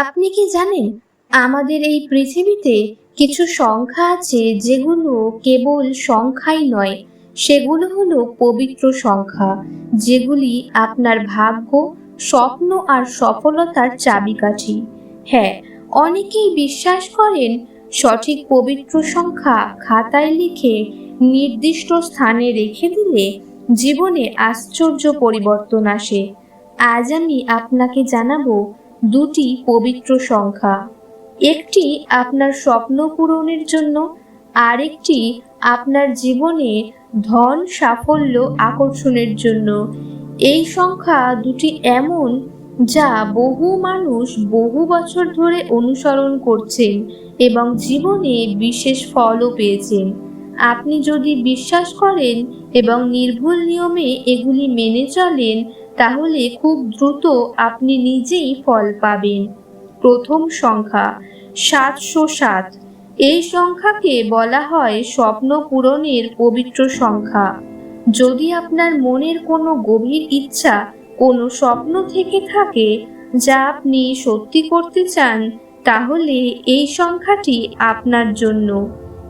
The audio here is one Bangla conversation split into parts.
আপনি কি জানেন, আমাদের এই পৃথিবীতে কিছু সংখ্যা আছে যেগুলো কেবল সংখ্যাই নয়, সেগুলো হলো পবিত্র সংখ্যা, যেগুলি আপনার ভাগ্য, স্বপ্ন আর সফলতার চাবিকাঠি। হ্যাঁ অনেকেই বিশ্বাস করেন, সঠিক পবিত্র সংখ্যা খাতায় লিখে নির্দিষ্ট স্থানে রেখে দিলে জীবনে আশ্চর্য পরিবর্তন আসে। আজ আমি আপনাকে জানাব দুটি পবিত্র সংখ্যা। একটি আপনার স্বপ্ন পূরণের জন্য, আরেকটি আপনার জীবনে ধন সাফল্য আকর্ষণের জন্য। এই সংখ্যা দুটি এমন যা বহু মানুষ বহু বছর ধরে অনুসরণ করছেন এবং জীবনে বিশেষ ফলও পেয়েছেন। আপনি যদি বিশ্বাস করেন এবং নির্ভুল নিয়মে এগুলি মেনে চলেন তাহলে খুব দ্রুত আপনি নিজেই ফল পাবেন। প্রথম সংখ্যা, সাতশো সাত। এই সংখ্যাকে বলা হয় স্বপ্ন পূরণের পবিত্র সংখ্যা। যদি আপনার মনের কোনো গভীর ইচ্ছা কোনো স্বপ্ন থেকে থাকে যা আপনি সত্যি করতে চান, তাহলে এই সংখ্যাটি আপনার জন্য।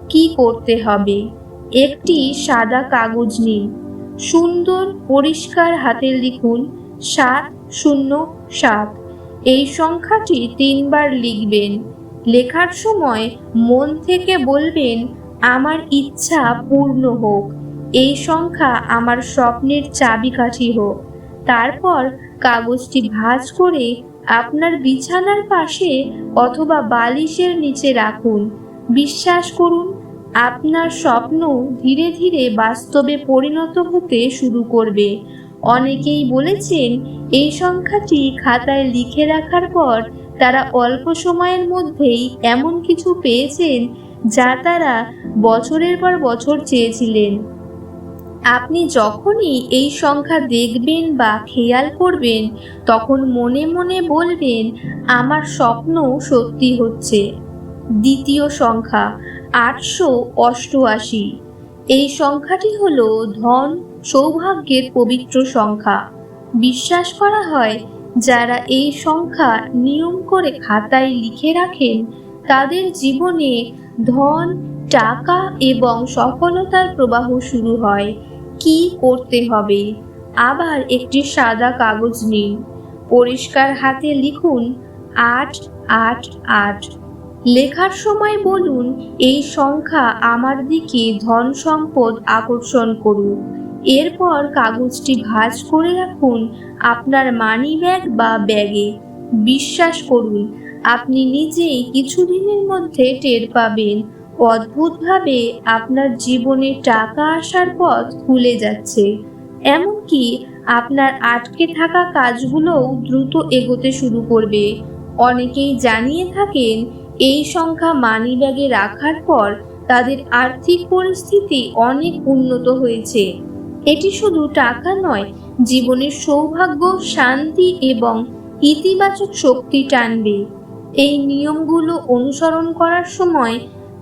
কি করতে হবে? একটি সাদা কাগজ নিন। সুন্দর পরিষ্কার হাতে লিখুন সাত শূন্য সাত। এই সংখ্যাটি তিনবার লিখবেন। লেখার সময় মন থেকে বলবেন, আমার ইচ্ছা পূর্ণ হোক। এই সংখ্যা আমার স্বপ্নের চাবিকাঠি হোক। তারপর কাগজটি ভাঁজ করে আপনার বিছানার পাশে অথবা বালিশের নিচে রাখুন। বিশ্বাস করুন আপনার স্বপ্ন ধীরে ধীরে বাস্তবে পরিণত হতে শুরু করবে। অনেকেই বলেছেন, এই সংখ্যাটি খাতায় লিখে রাখার পর তারা অল্প সময়ের মধ্যেই এমন কিছু পেয়েছেন যা তারা বছরের পর বছর চেয়েছিলেন। আপনি যখনই এই সংখ্যা দেখবেন বা খেয়াল করবেন, তখন মনে মনে বলবেন, আমার স্বপ্ন সত্যি হচ্ছে। দ্বিতীয় সংখ্যা আটশো অষ্টআশি। এই সংখ্যাটি হল ধন, সৌভাগ্যের পবিত্র সংখ্যা। বিশ্বাস করা হয়, যারা এই সংখ্যা নিয়ম করে খাতায় লিখে রাখেন, তাদের জীবনে ধন, টাকা এবং সফলতার প্রবাহ শুরু হয়। কি করতে হবে? আবার একটি সাদা কাগজ নিন। পরিষ্কার হাতে লিখুন আট আট আট। লেখার সময় বলুন, এই সংখ্যা আমার দিকে ধন সম্পদ আকর্ষণ করুক। এরপর কাগজটি ভাঁজ করে রাখুন আপনার মানি ব্যাগ বা ব্যাগে বিশ্বাস করুন, আপনি নিজেই কিছুদিনের মধ্যে টের পাবেন। অদ্ভুতভাবে আপনার জীবনে টাকা আসার পথ খুলে যাচ্ছে। এমনকি আপনার আটকে থাকা কাজগুলোও দ্রুত এগোতে শুরু করবে। অনেকেই জানিয়ে থাকেন এই সংখ্যা মানি ব্যাগে রাখার পর তাদের আর্থিক পরিস্থিতি অনেক উন্নত হয়েছে। এটি শুধু টাকা নয়, জীবনের সৌভাগ্য, শান্তি এবং ইতিবাচক শক্তি টানবে। এই নিয়মগুলো অনুসরণ করার সময়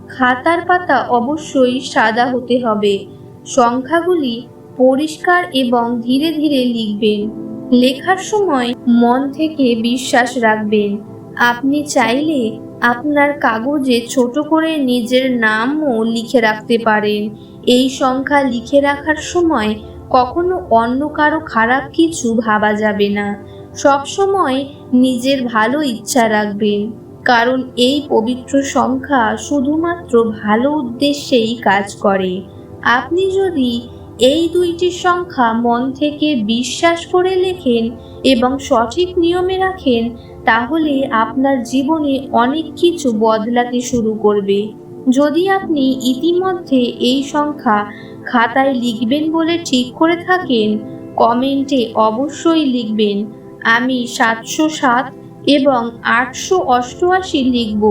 খাতার পাতা অবশ্যই সাদা হতে হবে। সংখ্যাগুলি পরিষ্কার এবং ধীরে ধীরে লিখবেন। লেখার সময় মন থেকে বিশ্বাস রাখবেন। আপনি চাইলে আপনার কাগজে ছোট করে নিজের নামও লিখে রাখতে পারেন। এই সংখ্যা লিখে রাখার সময় কখনো অন্য কারও খারাপ কিছু ভাবা যাবে না। সব সময় নিজের ভালো ইচ্ছা রাখবেন। কারণ এই পবিত্র সংখ্যা শুধুমাত্র ভালো উদ্দেশ্যেই কাজ করে। আপনি যদি এই দুইটি সংখ্যা মন থেকে বিশ্বাস করে লেখেন এবং সঠিক নিয়মে রাখেন, তাহলে আপনার জীবনে অনেক কিছু বদলাতে শুরু করবে। যদি আপনি ইতিমধ্যে এই সংখ্যা খাতায় লিখবেন বলে ঠিক করে থাকেন, কমেন্টে অবশ্যই লিখবেন, আমি সাতশো সাত এবং আটশো অষ্টআশি লিখব।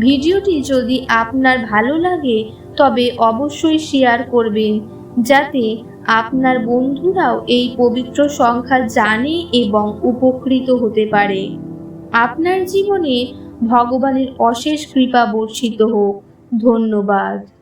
ভিডিওটি যদি আপনার ভালো লাগে, তবে অবশ্যই শেয়ার করবেন। যাতে আপনার বন্ধুরাও এই পবিত্র সংখ্যা জানে এবং উপকৃত হতে পারে। আপনার জীবনে ভগবানের অশেষ কৃপা বর্ষিত হোক। ধন্যবাদ।